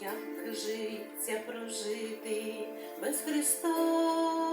Як життя прожити без Христа?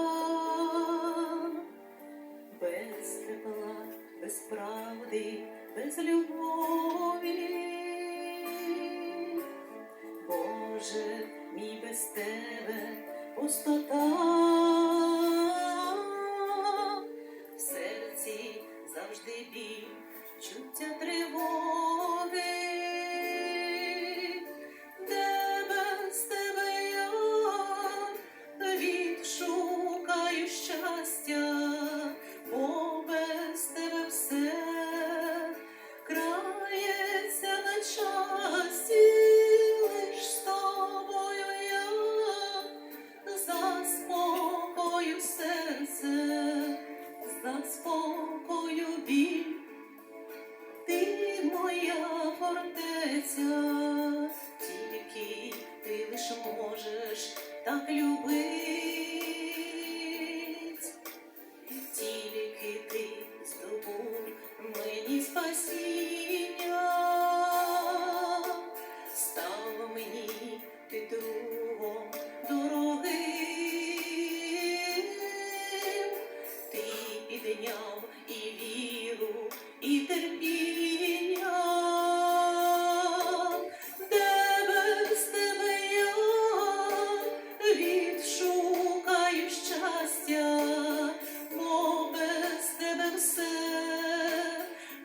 так любив.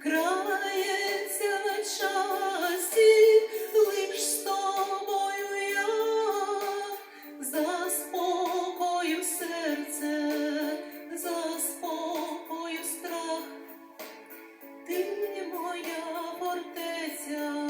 крається часі, лиш тобою я заспокою серце, заспокою страх, ти моя фортеця.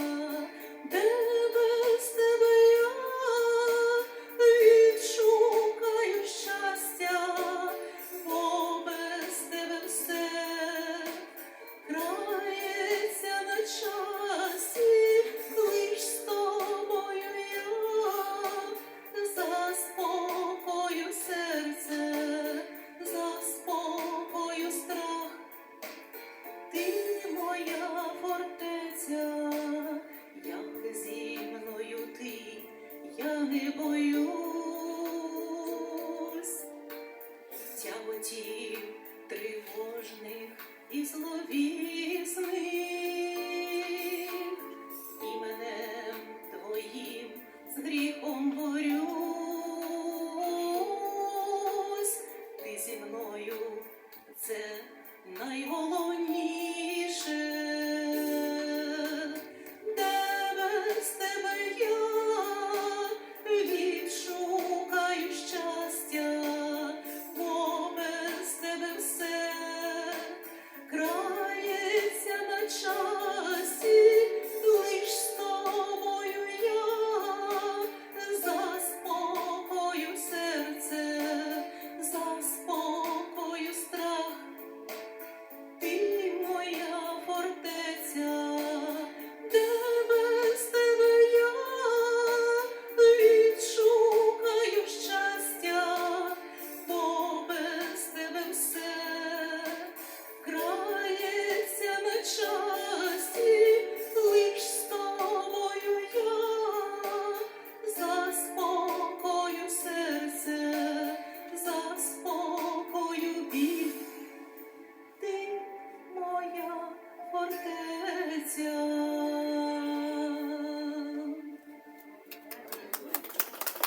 не боюсь тяготів тривожних і зловісних, іменем твоїм з гріхом борюсь, ти зі мною це найголовніше. крається ночами.